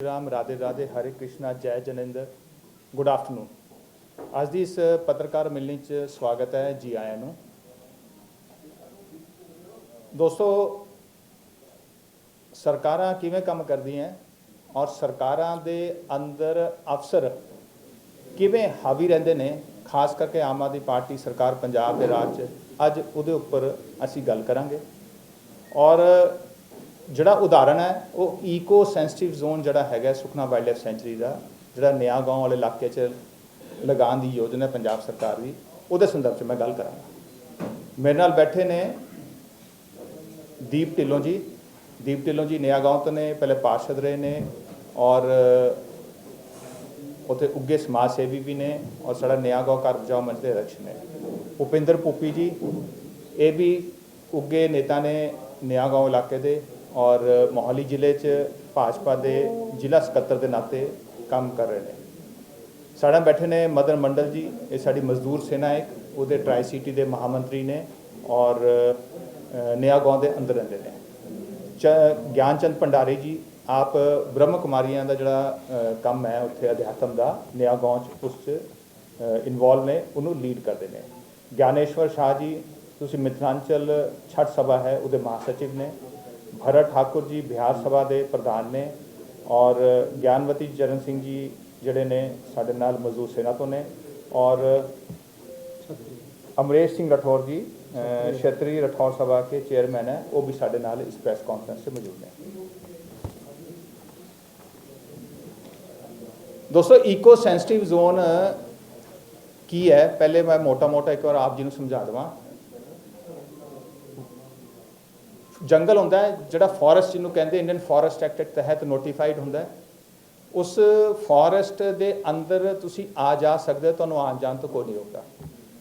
ਰਾਮ, ਰਾਧੇ ਰਾਧੇ, ਹਰੇ ਕ੍ਰਿਸ਼ਨਾ, ਜੈ ਜਨਿੰਦਰ। Good afternoon ਅੱਜ ਦੀ ਇਸ ਪੱਤਰਕਾਰ ਮਿਲਣੀ 'ਚ ਸਵਾਗਤ ਹੈ ਜੀ ਆਇਆਂ ਨੂੰ। ਦੋਸਤੋ, ਸਰਕਾਰਾਂ ਕਿਵੇਂ ਕੰਮ ਕਰਦੀਆਂ ਔਰ ਸਰਕਾਰਾਂ ਦੇ ਅੰਦਰ ਅਫਸਰ ਕਿਵੇਂ ਹਾਵੀ ਰਹਿੰਦੇ ਨੇ, ਖਾਸ ਕਰਕੇ ਆਮ ਆਦਮੀ ਪਾਰਟੀ ਸਰਕਾਰ ਪੰਜਾਬ ਦੇ ਰਾਜ 'ਚ, ਅੱਜ ਉਹਦੇ ਉੱਪਰ ਅਸੀਂ ਗੱਲ ਕਰਾਂਗੇ। ਔਰ ਜਿਹੜਾ ਉਦਾਹਰਣ ਹੈ, ਉਹ ਈਕੋ ਸੈਂਸਿਟਿਵ ਜ਼ੋਨ ਜਿਹੜਾ ਹੈਗਾ ਸੁਖਨਾ ਵਾਈਲਡਲਾਈਫ ਸੈਂਚਰੀ ਦਾ, ਜਿਹੜਾ ਨਿਆ ਗਾਉਂ ਵਾਲੇ ਇਲਾਕੇ 'ਚ ਲਗਾਉਣ ਦੀ ਯੋਜਨਾ ਪੰਜਾਬ ਸਰਕਾਰ ਦੀ, ਉਹਦੇ ਸੰਦਰਭ 'ਚ ਮੈਂ ਗੱਲ ਕਰਾਂਗਾ। ਮੇਰੇ ਨਾਲ ਬੈਠੇ ਨੇ ਦੀਪ ਢਿੱਲੋਂ ਜੀ। ਦੀਪ ਢਿੱਲੋਂ ਜੀ ਨਿਆ ਗਾਉਂ ਤੋਂ ਨੇ, ਪਹਿਲੇ ਪਾਰਸ਼ਦ ਰਹੇ ਨੇ ਔਰ ਉੱਥੇ ਉੱਗੇ ਸਮਾਜ ਸੇਵੀ ਵੀ ਨੇ ਔਰ ਸਾਡਾ ਨਿਆ ਗਾਉਂ ਕਰ ਬਚਾਓ ਮੰਚ ਦੇ ਅਧਿਕਸ਼ ਨੇ। ਉਪਿੰਦਰ ਪੂਪੀ ਜੀ, ਇਹ ਵੀ ਉੱਗੇ ਨੇਤਾ ਨੇ ਨਿਆ ਗਾਂਵ ਇਲਾਕੇ ਦੇ। ਔਰ ਮੋਹਾਲੀ ਜ਼ਿਲ੍ਹੇ 'ਚ ਭਾਜਪਾ ਦੇ ਜ਼ਿਲ੍ਹਾ ਸਕੱਤਰ ਦੇ ਨਾਤੇ ਕੰਮ ਕਰ ਰਹੇ ਨੇ। ਸਾਡਾ ਬੈਠੇ ਨੇ ਮਦਨ ਮੰਡਲ ਜੀ ਇਹ ਸਾਡੀ ਮਜ਼ਦੂਰ ਸੇਨਾ ਇੱਕ ਉਹਦੇ ਟਰਾਈ ਸਿਟੀ ਦੇ ਮਹਾਮੰਤਰੀ ਨੇ ਔਰ ਅ, ਨਿਆ ਦੇ ਅੰਦਰ ਰਹਿੰਦੇ ਨੇ। ਚ ਗਿਆਨਚੰਦ ਭੰਡਾਰੀ ਜੀ ਆਪ ਬ੍ਰਹਮ ਕੁਮਾਰੀਆਂ ਦਾ ਜਿਹੜਾ ਕੰਮ ਹੈ ਉੱਥੇ ਅਧਿਆਤਮ ਦਾ ਨਿਆ ਗਾਂਵ ਚ ਉਸ ਚ ਇਨਵੋਲਵ ਨੇ ਉਹਨੂੰ ਲੀਡ ਕਰਦੇ ਨੇ। ਗਿਆਨੇਸ਼ਵਰ ਸ਼ਾਹ ਜੀ ਤੁਸੀਂ ਮਿਥਲਾਂਚਲ ਛਠ ਸਭਾ ਹੈ ਉਹਦੇ ਮਹਾਸਚਿਵ ਨੇ। ਭਰਤ ਠਾਕੁਰ ਜੀ ਬਿਹਾਰ ਸਭਾ ਦੇ ਪ੍ਰਧਾਨ ਨੇ ਔਰ ਗਿਆਨਵਤੀ ਚਰਨ ਸਿੰਘ ਜੀ ਜਿਹੜੇ ਨੇ ਸਾਡੇ ਨਾਲ ਮਜ਼ਦੂਰ ਸੇਨਾ ਤੋਂ ਨੇ ਔਰ ਅਮਰੇਸ਼ ਸਿੰਘ ਰਠੌਰ ਜੀ ਛੇਤਰੀ ਛਤਰੀ ਰਠੌਰ ਸਭਾ ਕੇ ਚੇਅਰਮੈਨ ਹੈ ਉਹ ਵੀ ਸਾਡੇ ਨਾਲ ਇਸ ਪ੍ਰੈਸ ਕਾਨਫਰੰਸ 'ਚ ਮੌਜੂਦ ਨੇ ਦੋਸਤੋ ਈਕੋ ਸੈਂਸਿਟਿਵ ਜ਼ੋਨ ਕੀ ਹੈ ਪਹਿਲੇ ਮੈਂ ਮੋਟਾ-ਮੋਟਾ ਇੱਕ ਵਾਰ ਆਪ ਜੀ ਨੂੰ ਸਮਝਾ ਦਵਾਂ ਜੰਗਲ ਹੁੰਦਾ ਹੈ, ਜਿਹੜਾ ਫੋਰੈਸਟ ਜਿਹਨੂੰ ਕਹਿੰਦੇ ਇੰਡੀਅਨ ਫੋਰੈਸਟ ਐਕਟ ਤਹਿਤ ਨੋਟੀਫਾਈਡ ਹੁੰਦਾ ਹੈ। ਉਸ ਫੋਰੈਸਟ ਦੇ ਅੰਦਰ ਤੁਸੀਂ ਆ ਜਾ ਸਕਦੇ ਹੋ, ਤੁਹਾਨੂੰ ਆਉਣ ਜਾਣ ਤੋਂ ਕੋਈ ਨਹੀਂ ਰੋਕਦਾ।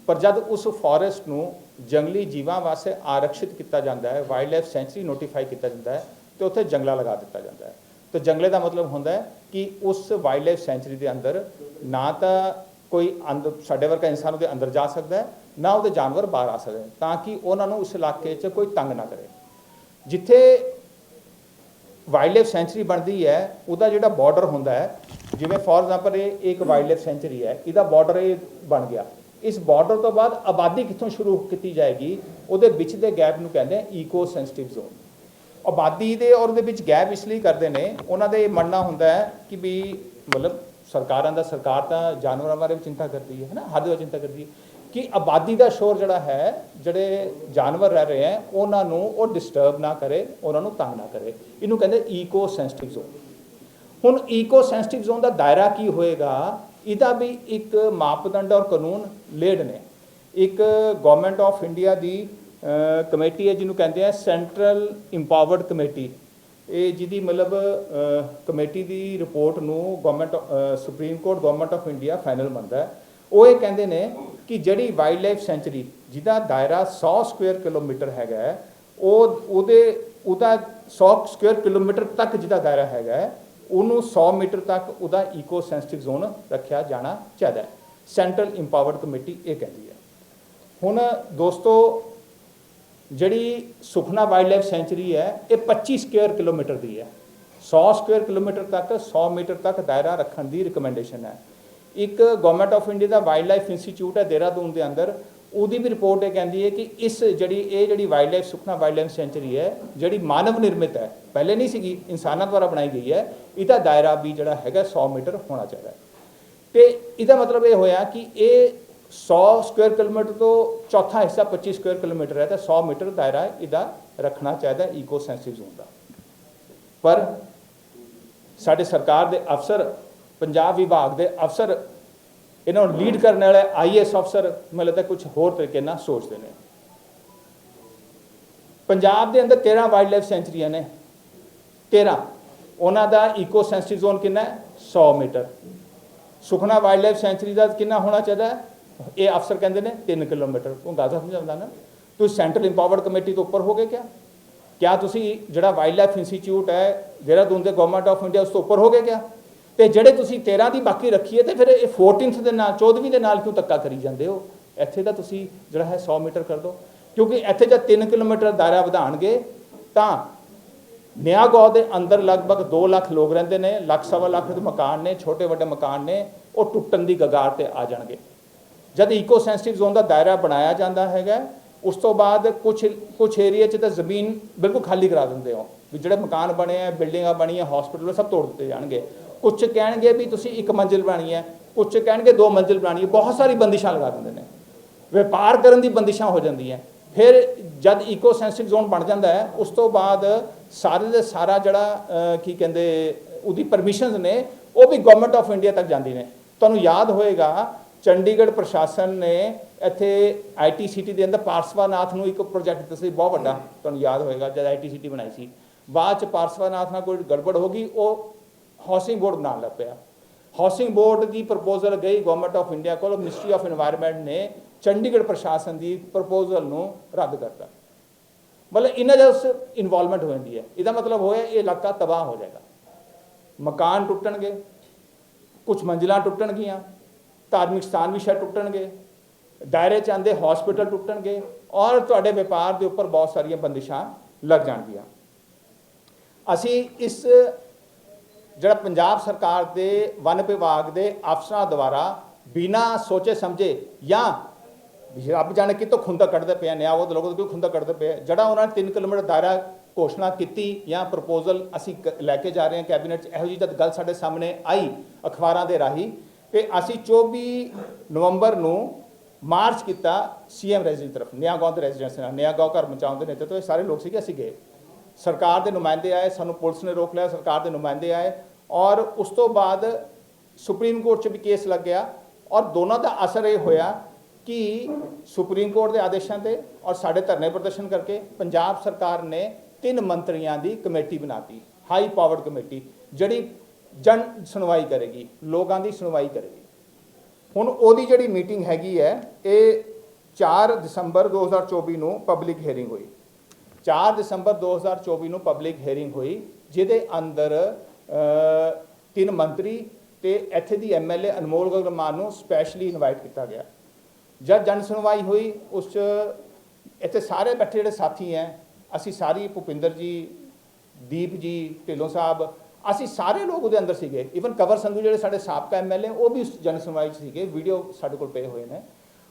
ਪਰ ਜਦ ਉਸ ਫੋਰੈਸਟ ਨੂੰ ਜੰਗਲੀ ਜੀਵਾਂ ਵਾਸਤੇ ਆਰਕਸ਼ਿਤ ਕੀਤਾ ਜਾਂਦਾ ਹੈ ਵਾਈਲਡ ਲਾਈਫ ਸੈਂਚੁਰੀ ਨੋਟੀਫਾਈ ਕੀਤਾ ਜਾਂਦਾ ਹੈ, ਤੇ ਉੱਥੇ ਜੰਗਲਾ ਲਗਾ ਦਿੱਤਾ ਜਾਂਦਾ ਹੈ। ਤੇ ਜੰਗਲੇ ਦਾ ਮਤਲਬ ਹੁੰਦਾ ਹੈ ਕਿ ਉਸ ਵਾਈਲਡ ਲਾਈਫ ਸੈਂਚੁਰੀ ਦੇ ਅੰਦਰ ਨਾ ਤਾਂ ਕੋਈ ਅੰਦਰ ਸਾਡੇ ਵਰਗਾ ਇਨਸਾਨ ਉਹਦੇ ਅੰਦਰ ਜਾ ਸਕਦਾ ਹੈ, ਨਾ ਉਹਦੇ ਜਾਨਵਰ ਬਾਹਰ ਆ ਸਕਦੇ ਤਾਂ ਕਿ ਉਹਨਾਂ ਨੂੰ ਉਸ ਇਲਾਕੇ 'ਚ ਕੋਈ ਤੰਗ ਨਾ ਕਰੇ। ਜਿੱਥੇ ਵਾਈਲਡ ਲਾਈਫ ਸੈਂਚੁਰੀ ਬਣਦੀ ਹੈ, ਉਹਦਾ ਜਿਹੜਾ ਬਾਰਡਰ ਹੁੰਦਾ ਹੈ, ਜਿਵੇਂ ਫੋਰ ਐਗਜ਼ਾਮਪਲ ਇਹ ਇੱਕ ਵਾਈਲਡ ਲਾਈਫ ਸੈਂਚੁਰੀ ਹੈ, ਇਹਦਾ ਬਾਰਡਰ ਇਹ ਬਣ ਗਿਆ। ਇਸ ਬਾਰਡਰ ਤੋਂ ਬਾਅਦ ਆਬਾਦੀ ਕਿੱਥੋਂ ਸ਼ੁਰੂ ਕੀਤੀ ਜਾਏਗੀ? ਉਹਦੇ ਵਿੱਚ ਦੇ ਗੈਪ ਨੂੰ ਕਹਿੰਦੇ ਆ ਈਕੋ ਸੈਂਸਿਟਿਵ ਜ਼ੋਨ ਆਬਾਦੀ ਦੇ ਔਰ ਉਹਦੇ ਵਿੱਚ ਗੈਪ ਇਸ ਲਈ ਕਰਦੇ ਨੇ, ਉਹਨਾਂ ਦਾ ਇਹ ਮੰਨਣਾ ਹੁੰਦਾ ਹੈ ਕਿ ਵੀ ਮਤਲਬ ਸਰਕਾਰਾਂ ਦਾ ਸਰਕਾਰ ਤਾਂ ਜਾਨਵਰਾਂ ਬਾਰੇ ਵੀ ਚਿੰਤਾ ਕਰਦੀ ਹੈ ਹੈ ਨਾ ਹਰ ਵਿੱਚ ਚਿੰਤਾ ਕਰਦੀ ਹੈ। ਕਿ ਆਬਾਦੀ ਦਾ ਸ਼ੋਰ ਜਿਹੜਾ ਹੈ, ਜਿਹੜੇ ਜਾਨਵਰ ਰਹਿ ਰਹੇ ਹੈ, ਉਹਨਾਂ ਨੂੰ ਉਹ ਡਿਸਟਰਬ ਨਾ ਕਰੇ, ਉਹਨਾਂ ਨੂੰ ਤੰਗ ਨਾ ਕਰੇ। ਇਹਨੂੰ ਕਹਿੰਦੇ ਈਕੋ ਸੈਂਸਿਟਿਵ ਜ਼ੋਨ ਹੁਣ ਈਕੋ ਸੈਂਸਿਟਿਵ ਜ਼ੋਨ ਦਾ ਦਾਇਰਾ ਕੀ ਹੋਏਗਾ? ਇਹਦਾ ਵੀ ਇੱਕ ਮਾਪਦੰਡ ਔਰ ਕਾਨੂੰਨ ਲੇਡ ਨੇ। ਇੱਕ ਗਵਰਨਮੈਂਟ ਆਫ ਇੰਡੀਆ ਦੀ ਕਮੇਟੀ ਹੈ, ਜਿਹਨੂੰ ਕਹਿੰਦੇ ਆ ਸੈਂਟਰਲ ਇੰਪਾਵਰਡ ਕਮੇਟੀ ਇਹ ਜਿਹਦੀ ਮਤਲਬ ਕਮੇਟੀ ਦੀ ਰਿਪੋਰਟ ਨੂੰ government supreme court government of India final ਮੰਨਦਾ ਹੈ। ਉਹ ਇਹ ਕਹਿੰਦੇ ਨੇ ਕਿ ਜਿਹੜੀ ਵਾਈਲਡ ਲਾਈਫ ਸੈਂਚੁਰੀ ਜਿਹਦਾ ਦਾਇਰਾ 100 ਸਕੁਅਰ ਕਿਲੋਮੀਟਰ ਹੈਗਾ ਉਹ ਉਹਦੇ, ਉਹਦਾ 100 ਸਕੁਅਰ ਕਿਲੋਮੀਟਰ ਤੱਕ ਜਿਹਦਾ ਦਾਇਰਾ ਹੈਗਾ ਉਹਨੂੰ 100 ਮੀਟਰ ਤੱਕ ਉਹਦਾ ਈਕੋ ਸੈਂਸਿਟਿਵ ਜ਼ੋਨ ਰੱਖਿਆ ਜਾਣਾ ਚਾਹੀਦਾ ਹੈ। ਸੈਂਟਰਲ ਇੰਪਾਵਰਡ ਕਮੇਟੀ ਇਹ ਕਹਿੰਦੀ ਹੈ। ਹੁਣ ਦੋਸਤੋ, ਜਿਹੜੀ ਸੁਖਨਾ ਵਾਈਲਡ ਲਾਈਫ ਸੈਂਚੁਰੀ ਹੈ, ਇਹ 25 ਸਕੁਅਰ ਕਿਲੋਮੀਟਰ ਦੀ ਹੈ। 100 ਸਕੁਅਰ ਕਿਲੋਮੀਟਰ ਤੱਕ 100 ਮੀਟਰ ਤੱਕ ਦਾਇਰਾ ਰੱਖਣ ਦੀ ਰਿਕਮੈਂਡੇਸ਼ਨ ਹੈ। ਇੱਕ ਗਵਰਨਮੈਂਟ ਆਫ ਇੰਡੀਆ ਦਾ ਵਾਈਲਡ ਲਾਈਫ ਇੰਸਟੀਚਿਊਟ ਹੈ ਦੇਹਰਾਦੂਨ ਦੇ ਅੰਦਰ, ਉਹਦੀ ਵੀ ਰਿਪੋਰਟ ਇਹ ਕਹਿੰਦੀ ਹੈ ਕਿ ਇਸ ਜਿਹੜੀ, ਇਹ ਜਿਹੜੀ wildlife Sukhna wildlife sanctuary ਹੈ, ਜਿਹੜੀ ਮਾਨਵ ਨਿਰਮਿਤ ਹੈ, ਪਹਿਲੇ ਨਹੀਂ ਸੀਗੀ, ਇਨਸਾਨਾਂ ਦੁਆਰਾ ਬਣਾਈ ਗਈ ਹੈ, ਇਹਦਾ ਦਾਇਰਾ ਵੀ ਜਿਹੜਾ ਹੈਗਾ 100 ਮੀਟਰ ਹੋਣਾ ਚਾਹੀਦਾ ਹੈ। ਤੇ ਇਹਦਾ ਮਤਲਬ ਇਹ ਹੋਇਆ ਕਿ ਇਹ 100 ਸਕੁਅਰ ਕਿਲੋਮੀਟਰ ਤੋਂ ਚੌਥਾ ਹਿੱਸਾ 25 ਸਕੁਅਰ ਕਿਲੋਮੀਟਰ ਹੈ, ਤਾਂ 100 ਮੀਟਰ ਦਾਇਰਾ ਇਹਦਾ ਰੱਖਣਾ ਚਾਹੀਦਾ ਈਕੋ ਸੈਂਸਿਟਿਵ ਜ਼ੋਨ ਦਾ। ਪਰ ਸਾਡੇ ਸਰਕਾਰ ਦੇ ਅਫਸਰ ਪੰਜਾਬ ਵਿਭਾਗ ਦੇ ਅਫਸਰ ਇਹਨਾਂ ਨੂੰ ਲੀਡ ਕਰਨ ਵਾਲੇ ਆਈਐਸ ਅਫਸਰ ਮੈਨੂੰ ਲੱਗਦਾ ਕੁਝ ਹੋਰ ਤਰੀਕੇ ਨਾਲ ਸੋਚਦੇ ਨੇ। ਪੰਜਾਬ ਦੇ ਅੰਦਰ 13 ਵਾਈਲਡ ਲਾਈਫ ਸੈਂਚਰੀਆਂ ਨੇ। 13 ਉਹਨਾਂ ਦਾ ਈਕੋ ਸੈਂਸਿਟਿਵ ਜ਼ੋਨ ਕਿੰਨਾ ਹੈ? 100 metre. Sukhna wildlife sanctuary ਦਾ ਕਿੰਨਾ ਹੋਣਾ ਚਾਹੀਦਾ ਇਹ ਅਫਸਰ ਕਹਿੰਦੇ ਨੇ 3 ਕਿਲੋਮੀਟਰ। ਉਹ ਗੱਲ ਸਮਝਾਉਂਦਾ ਨਾ। ਤੁਸੀਂ ਸੈਂਟਰਲ ਇੰਪਾਵਰਡ ਕਮੇਟੀ ਤੋਂ ਉੱਪਰ ਹੋਗੇ ਕਿਆ? ਕਿਆ ਤੁਸੀਂ ਜਿਹੜਾ ਵਾਈਲਡ ਲਾਈਫ ਇੰਸਟੀਚਿਊਟ ਹੈ, ਦੇਹਰਾਦੂਨ ਦੇ ਗਵਰਨਮੈਂਟ ਆਫ ਇੰਡੀਆ ਉਸ ਤੋਂ ਉੱਪਰ ਹੋਗੇ ਕਿਆ? ਤੇ ਜਿਹੜੇ ਤੁਸੀਂ 13 ਦੀ ਬਾਕੀ ਰੱਖੀ ਹੈ ਤੇ ਫਿਰ ਇਹ 14th ਦੇ ਨਾਲ 14ਵੀਂ ਦੇ ਨਾਲ ਕਿਉਂ ਧੱਕਾ ਕਰੀ ਜਾਂਦੇ ਹੋ? ਇੱਥੇ ਤਾਂ ਤੁਸੀਂ ਜਿਹੜਾ ਹੈ 100 ਮੀਟਰ ਕਰ ਦਿਓ ਕਿਉਂਕਿ ਇੱਥੇ ਜਦ 3 ਕਿਲੋਮੀਟਰ ਦਾਇਰਾ ਵਧਾਣਗੇ, ਤਾਂ ਨਿਆ ਗਾਉਂ ਦੇ ਅੰਦਰ ਲਗਭਗ 2 ਲੱਖ ਲੋਕ ਰਹਿੰਦੇ ਨੇ, ਲੱਖ ਸਵਾ ਲੱਖ ਦੇ ਮਕਾਨ ਨੇ, ਛੋਟੇ ਵੱਡੇ ਮਕਾਨ ਨੇ, ਉਹ ਟੁੱਟਣ ਦੀ ਗਗਾਰ ਤੇ ਆ ਜਾਣਗੇ। ਜਦ ਇਕੋ ਸੈਂਸਿਟਿਵ ਜ਼ੋਨ ਦਾ ਦਾਇਰਾ ਬਣਾਇਆ ਜਾਂਦਾ ਹੈਗਾ, ਉਸ ਤੋਂ ਬਾਅਦ ਕੁਝ ਕੁਝ ਏਰੀਆ 'ਚ ਤਾਂ ਜ਼ਮੀਨ ਬਿਲਕੁਲ ਖਾਲੀ ਕਰਾ ਦਿੰਦੇ ਹੋ। ਵੀ ਜਿਹੜੇ ਮਕਾਨ ਬਣੇ ਆ, ਬਿਲਡਿੰਗਾਂ ਬਣੀਆਂ ਹਸਪੀਟਲ ਸਭ ਤੋੜ ਦਿੱਤੇ ਜਾਣਗੇ। ਕੁਝ ਕਹਿਣਗੇ ਵੀ ਤੁਸੀਂ ਇੱਕ ਮੰਜ਼ਿਲ ਬਣਾਣੀ ਹੈ ਕੁਝ ਕਹਿਣਗੇ ਦੋ ਮੰਜ਼ਿਲ ਬਣਾਣੀ ਹੈ ਬਹੁਤ ਸਾਰੀ ਬੰਦਿਸ਼ਾਂ ਲਗਾ ਦਿੰਦੇ ਨੇ। ਵਪਾਰ ਕਰਨ ਦੀ ਬੰਦਿਸ਼ਾਂ ਹੋ ਜਾਂਦੀਆਂ ਫਿਰ ਜਦ ਇਕੋ ਸੈਂਸਿਟਿਵ ਜ਼ੋਨ ਬਣ ਜਾਂਦਾ ਹੈ ਉਸ ਤੋਂ ਬਾਅਦ ਸਾਰੇ ਦੇ ਸਾਰਾ ਜਿਹੜਾ ਕੀ ਕਹਿੰਦੇ ਉਹਦੀ ਪਰਮਿਸ਼ਨਸ ਨੇ ਉਹ ਵੀ ਗਵਰਨਮੈਂਟ ਆਫ ਇੰਡੀਆ ਤੱਕ ਜਾਂਦੀ ਨੇ। ਤੁਹਾਨੂੰ ਯਾਦ ਹੋਏਗਾ ਚੰਡੀਗੜ੍ਹ ਪ੍ਰਸ਼ਾਸਨ ਨੇ ਇੱਥੇ ਆਈਟੀ ਸਿਟੀ ਦੇ ਅੰਦਰ ਪਾਰਸਵਾਨਾਥ ਨੂੰ ਇੱਕ ਪ੍ਰੋਜੈਕਟ ਦਿੱਤਾ ਸੀ ਬਹੁਤ ਵੱਡਾ। ਤੁਹਾਨੂੰ ਯਾਦ ਹੋਏਗਾ ਜਦ ਆਈਟੀ ਸਿਟੀ ਬਣਾਈ ਸੀ। ਬਾਅਦ ਚ ਪਾਰਸਵਾਨਾਥ ਨਾਲ ਕੋਈ ਗੜਬੜ ਹੋ ਗਈ ਉਹ ਹਾਊਸਿੰਗ ਬੋਰਡ ਬਣਾਉਣ ਲੱਗ ਪਿਆ। ਹਾਊਸਿੰਗ ਬੋਰਡ ਦੀ ਪ੍ਰਪੋਜ਼ਲ ਗਈ ਗਵਰਨਮੈਂਟ ਆਫ ਇੰਡੀਆ ਕੋਲ ਮਿਨਿਸਟਰੀ ਆਫ এনवायरमेंट ਨੇ ਚੰਡੀਗੜ੍ਹ ਪ੍ਰਸ਼ਾਸਨ ਦੀ ਪ੍ਰਪੋਜ਼ਲ ਨੂੰ ਰੱਦ ਕਰਤਾ। ਮਤਲਬ ਇਹਨਾਂ ਦਾ ਇਨਵੋਲਵਮੈਂਟ ਹੋ ਜਾਂਦੀ ਹੈ। ਇਹਦਾ ਮਤਲਬ ਹੋਇਆ ਇਹ ਇਲਾਕਾ ਤਬਾਹ ਹੋ ਜਾਏਗਾ। ਮਕਾਨ ਟੁੱਟਣਗੇ ਕੁਝ ਮੰਜ਼ਿਲਾਂ ਟੁੱਟਣਗੀਆਂ, ਧਾਰਮਿਕ ਸਥਾਨ ਵੀ ਸ਼ਾਇਦ ਟੁੱਟਣਗੇ, ਦਾਇਰੇ ਚ ਆਂਦੇ ਹਸਪੀਟਲ ਟੁੱਟਣਗੇ, ਔਰ ਤੁਹਾਡੇ ਵਪਾਰ ਦੇ ਉੱਪਰ ਬਹੁਤ ਸਾਰੀਆਂ ਬੰਦਿਸ਼ਾਂ ਲੱਗ ਜਾਣਗੀਆਂ। ਅਸੀਂ ਇਸ ਜਿਹੜਾ ਪੰਜਾਬ ਸਰਕਾਰ ਦੇ ਵਨ ਵਿਭਾਗ ਦੇ ਅਫਸਰਾਂ ਦੁਆਰਾ ਬਿਨਾ ਸੋਚੇ ਸਮਝੇ ਜਾਂ ਰੱਬ ਜਾਣੇ ਕਿਤੋਂ ਖੁੰਦਾ ਕੱਢਦੇ ਪਏ ਆ, ਨਿਆਂ ਉਹ ਲੋਕਾਂ ਤੋਂ ਕਿਉਂ ਖੁੰਦਾ ਕੱਢਦੇ ਪਏ ਜਿਹੜਾ ਉਹਨਾਂ ਨੇ 3 ਕਿਲੋਮੀਟਰ ਦਾਇਰਾ ਘੋਸ਼ਣਾ ਕੀਤੀ ਜਾਂ ਪ੍ਰਪੋਜ਼ਲ ਅਸੀਂ ਕ- ਲੈ ਕੇ ਜਾ ਰਹੇ ਹਾਂ ਕੈਬਨਿਟ 'ਚ ਇਹੋ ਜਿਹੀ ਜਦ ਗੱਲ ਸਾਡੇ ਸਾਹਮਣੇ ਆਈ ਅਖਬਾਰਾਂ ਦੇ ਰਾਹੀਂ ਤੇ ਅਸੀਂ 24 ਨਵੰਬਰ ਨੂੰ ਮਾਰਚ ਕੀਤਾ ਸੀਐਮ ਰੈਜ਼ੀਡੈਂਸ ਤਰਫ ਨਿਆਂ ਗਾਉਂ ਦੇ ਰੈਜ਼ੀਡੈਂਸ ਨਾਲ ਨਿਆਂ ਗਾਉਂ ਘਰ ਮਚਾਉਣ ਦੇ ਨੇਤੇ ਸਾਰੇ ਲੋਕ ਸੀਗੇ ਅਸੀਂ ਗਏ। ਸਰਕਾਰ ਦੇ ਨੁਮਾਇੰਦੇ ਆਏ, ਸਾਨੂੰ ਪੁਲਿਸ ਨੇ ਰੋਕ ਲਿਆ, ਸਰਕਾਰ ਦੇ ਨੁਮਾਇੰਦੇ ਆਏ ਔਰ ਉਸ ਤੋਂ ਬਾਅਦ ਸੁਪਰੀਮ ਕੋਰਟ 'ਚ ਵੀ ਕੇਸ ਲੱਗਿਆ ਔਰ ਦੋਨਾਂ ਦਾ ਅਸਰ ਇਹ ਹੋਇਆ ਕਿ ਸੁਪਰੀਮ ਕੋਰਟ ਦੇ ਆਦੇਸ਼ਾਂ ਤੇ ਔਰ ਸਾਡੇ ਧਰਨੇ ਪ੍ਰਦਰਸ਼ਨ ਕਰਕੇ ਪੰਜਾਬ ਸਰਕਾਰ ਨੇ ਤਿੰਨ ਮੰਤਰੀਆਂ ਦੀ ਕਮੇਟੀ ਬਣਾਤੀ ਹਾਈ ਪਾਵਰਡ ਕਮੇਟੀ, ਜਿਹੜੀ ਜਨ ਸੁਣਵਾਈ ਕਰੇਗੀ, ਲੋਕਾਂ ਦੀ ਸੁਣਵਾਈ ਕਰੇਗੀ। ਹੁਣ ਉਹਦੀ ਜਿਹੜੀ ਮੀਟਿੰਗ ਹੈਗੀ ਹੈ, ਇਹ 4 ਦਸੰਬਰ 2024 ਨੂੰ ਪਬਲਿਕ ਹੀਅਰਿੰਗ ਹੋਈ। 4 ਦਸੰਬਰ 2024 ਨੂੰ ਪਬਲਿਕ ਹੀਅਰਿੰਗ ਹੋਈ, ਜਿਹਦੇ ਅੰਦਰ ਤਿੰਨ ਮੰਤਰੀ ਤੇ ਇੱਥੇ ਦੀ ਐਮਐਲਏ ਅਨਮੋਲ ਗਗਨ ਮਾਨ ਨੂੰ ਸਪੈਸ਼ਲੀ ਇਨਵਾਈਟ ਕੀਤਾ ਗਿਆ। ਜਦ ਜਨ ਸੁਣਵਾਈ ਹੋਈ, ਉਸ 'ਚ ਇੱਥੇ ਸਾਰੇ ਬੈਠੇ ਜਿਹੜੇ ਸਾਥੀ ਹੈ ਅਸੀਂ ਸਾਰੀ ਭੁਪਿੰਦਰ ਜੀ, ਦੀਪ ਜੀ, ਢਿੱਲੋਂ ਸਾਹਿਬ, ਅਸੀਂ ਸਾਰੇ ਲੋਕ ਉਹਦੇ ਅੰਦਰ ਸੀਗੇ। ਇਵਨ ਕਵਰ ਸੰਧੂ ਜਿਹੜੇ ਸਾਡੇ ਸਾਬਕਾ ਐਮਐਲਏ ਉਹ ਵੀ ਉਸ ਜਨ ਸੁਣਵਾਈ 'ਚ ਸੀਗੇ ਵੀਡੀਓ ਸਾਡੇ ਕੋਲ ਪਏ ਹੋਏ ਨੇ।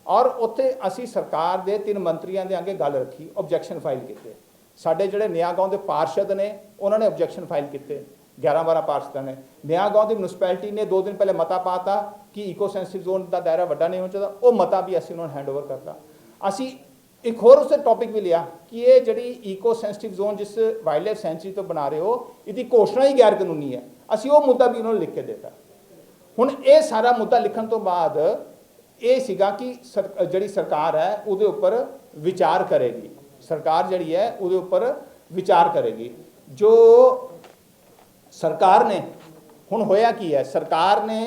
ਔਰ ਉੱਥੇ ਅਸੀਂ ਸਰਕਾਰ ਦੇ ਤਿੰਨ ਮੰਤਰੀਆਂ ਦੇ ਅੱਗੇ ਗੱਲ ਰੱਖੀ ਆਬਜੈਕਸ਼ਨ ਫਾਈਲ ਕੀਤੇ। ਸਾਡੇ ਜਿਹੜੇ ਨਿਆ ਗਾਉਂ ਦੇ ਪਾਰਸ਼ਦ ਨੇ, ਉਹਨਾਂ ਨੇ ਆਬਜੈਕਸ਼ਨ ਫਾਈਲ ਕੀਤੇ। 11 12 ਪਾਰਸ਼ਦਾਂ ਨੇ। ਨਿਆ ਗਾਉਂ ਦੀ ਮਿਊਨਿਸਪੈਲਿਟੀ ਨੇ ਦੋ ਦਿਨ ਪਹਿਲੇ ਮਤਾ ਪਾਤਾ ਕਿ ਇਕੋ ਸੈਂਸਿਟਿਵ ਜ਼ੋਨ ਦਾ ਦਾਇਰਾ ਵੱਡਾ ਨਹੀਂ ਹੋਣਾ ਚਾਹੀਦਾ। ਉਹ ਮਤਾ ਵੀ ਅਸੀਂ ਉਹਨਾਂ ਨੂੰ ਹੈਂਡਓਵਰ ਕਰਤਾ। ਅਸੀਂ ਇੱਕ ਹੋਰ ਉਸੇ ਟੌਪਿਕ ਵੀ ਲਿਆ ਕਿ ਇਹ ਜਿਹੜੀ ਇਕੋ ਸੈਂਸਿਟਿਵ ਜ਼ੋਨ ਜਿਸ ਵਾਈਲਡਲਾਈਫ ਸੈਂਚਰੀ ਤੋਂ ਬਣਾ ਰਹੇ ਹੋ, ਇਹਦੀ ਘੋਸ਼ਣਾ ਹੀ ਗੈਰ ਕਾਨੂੰਨੀ ਹੈ। ਅਸੀਂ ਉਹ ਮੁੱਦਾ ਵੀ ਉਹਨਾਂ ਨੂੰ ਲਿਖ ਕੇ ਦਿੱਤਾ। ਹੁਣ ਇਹ ਸਾਰਾ ਮੁੱਦਾ ਲਿਖਣ ਤੋਂ ਬਾਅਦ ਇਹ ਸੀਗਾ ਕਿ ਜਿਹੜੀ ਸਰਕਾਰ ਹੈ, ਉਹਦੇ ਉੱਪਰ ਵਿਚਾਰ ਕਰੇਗੀ। ਸਰਕਾਰ ਜਿਹੜੀ ਹੈ ਉਹਦੇ ਉੱਪਰ ਵਿਚਾਰ ਕਰੇਗੀ। ਜੋ ਸਰਕਾਰ ਨੇ, ਹੁਣ ਹੋਇਆ ਕੀ ਹੈ? ਸਰਕਾਰ ਨੇ,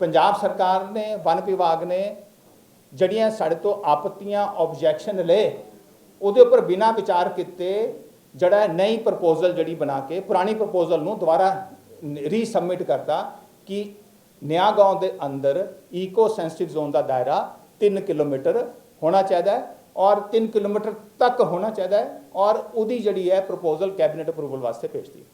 ਪੰਜਾਬ ਸਰਕਾਰ ਨੇ ਵਨ ਵਿਭਾਗ ਨੇ ਜਿਹੜੀਆਂ ਸਾਡੇ ਤੋਂ ਆਪਤੀਆਂ ਆਬਜੈਕਸ਼ਨ ਲਏ, ਉਹਦੇ ਉੱਪਰ ਬਿਨਾਂ ਵਿਚਾਰ ਕੀਤੇ ਜਿਹੜਾ ਹੈ ਨਈ ਪ੍ਰਪੋਜ਼ਲ ਜਿਹੜੀ ਬਣਾ ਕੇ, ਪੁਰਾਣੀ ਪ੍ਰਪੋਜ਼ਲ ਨੂੰ ਦੁਬਾਰਾ ਰੀਸਬਮਿਟ ਕਰਤਾ ਕਿ ਨਿਆ ਗਾਉਂ ਦੇ ਅੰਦਰ ਈਕੋ ਸੈਂਸਿਟਿਵ ਜ਼ੋਨ ਦਾ ਦਾਇਰਾ 3 ਕਿਲੋਮੀਟਰ ਹੋਣਾ ਚਾਹੀਦਾ ਹੈ। ਔਰ 3 ਕਿਲੋਮੀਟਰ ਤੱਕ ਹੋਣਾ ਚਾਹੀਦਾ ਹੈ ਔਰ ਉਹਦੀ ਜਿਹੜੀ ਹੈ ਪ੍ਰਪੋਜ਼ਲ ਕੈਬਨਿਟ ਅਪਰੂਵਲ ਵਾਸਤੇ ਭੇਜਤੀ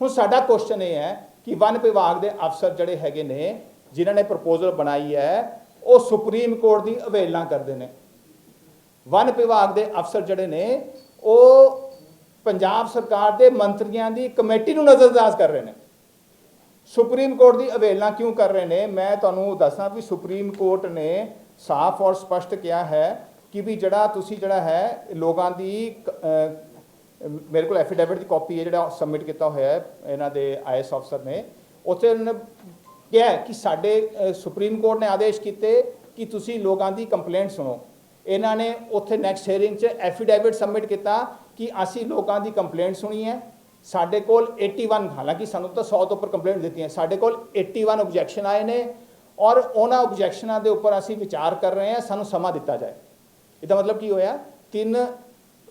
ਹੁਣ ਸਾਡਾ ਕੁਐਸਚਨ ਇਹ ਹੈ ਕਿ ਵਨ ਵਿਭਾਗ ਦੇ ਅਫਸਰ ਜਿਹੜੇ ਹੈਗੇ ਨੇ, ਜਿਨ੍ਹਾਂ ਨੇ ਪ੍ਰਪੋਜ਼ਲ ਬਣਾਈ ਹੈ, ਉਹ ਸੁਪਰੀਮ ਕੋਰਟ ਦੀ ਅਵੇਲਨਾ ਕਰਦੇ ਨੇ। ਵਨ ਵਿਭਾਗ ਦੇ ਅਫਸਰ ਜਿਹੜੇ ਨੇ, ਉਹ ਪੰਜਾਬ ਸਰਕਾਰ ਦੇ ਮੰਤਰੀਆਂ ਦੀ ਕਮੇਟੀ ਨੂੰ ਨਜ਼ਰਅੰਦਾਜ਼ ਕਰ ਰਹੇ ਨੇ। ਸੁਪਰੀਮ ਕੋਰਟ ਦੀ ਅਵੇਲਨਾ ਕਿਉਂ ਕਰ ਰਹੇ ਨੇ? ਮੈਂ ਤੁਹਾਨੂੰ ਦੱਸਾਂ ਵੀ ਸੁਪਰੀਮ ਕੋਰਟ ਨੇ ਸਾਫ਼ ਔਰ ਸਪਸ਼ਟ ਕਿਹਾ ਹੈ ਕਿ ਵੀ ਜਿਹੜਾ ਤੁਸੀਂ ਜਿਹੜਾ ਹੈ, ਲੋਕਾਂ ਦੀ ਕ- ਮੇਰੇ ਕੋਲ ਐਫੀਡੇਵਿਟ ਦੀ ਕਾਪੀ ਹੈ ਜਿਹੜਾ ਸਬਮਿਟ ਕੀਤਾ ਹੋਇਆ ਹੈ, ਇਹਨਾਂ ਦੇ ਆਈਐਸ ਅਫਸਰ ਨੇ। ਉੱਥੇ ਉਹਨਾਂ ਨੇ ਕਿਹਾ ਕਿ ਸਾਡੇ ਸੁਪਰੀਮ ਕੋਰਟ ਨੇ ਆਦੇਸ਼ ਕੀਤੇ ਕਿ ਤੁਸੀਂ ਲੋਕਾਂ ਦੀ ਕੰਪਲੇਂਟ ਸੁਣੋ। ਇਹਨਾਂ ਨੇ ਉੱਥੇ ਨੈਕਸਟ ਹੀਅਰਿੰਗ 'ਚ ਐਫੀਡੇਵਿਟ ਸਬਮਿਟ ਕੀਤਾ ਕਿ ਅਸੀਂ ਲੋਕਾਂ ਦੀ ਕੰਪਲੇਂਟ ਸੁਣੀ ਹੈ। ਸਾਡੇ ਕੋਲ 81 ਹਾਲਾਂਕਿ ਸਾਨੂੰ ਤਾਂ 100 ਤੋਂ ਉੱਪਰ ਕੰਪਲੇਂਟ ਦਿੱਤੀਆਂ। ਸਾਡੇ ਕੋਲ 81 ਆਬਜੈਕਸ਼ਨ ਆਏ ਨੇ ਔਰ ਉਹਨਾਂ ਆਬਜੈਕਸ਼ਨਾਂ ਦੇ ਉੱਪਰ ਅਸੀਂ ਵਿਚਾਰ ਕਰ ਰਹੇ ਹਾਂ, ਸਾਨੂੰ ਸਮਾਂ ਦਿੱਤਾ ਜਾਏ। ਇਹਦਾ ਮਤਲਬ ਕੀ ਹੋਇਆ? ਤਿੰਨ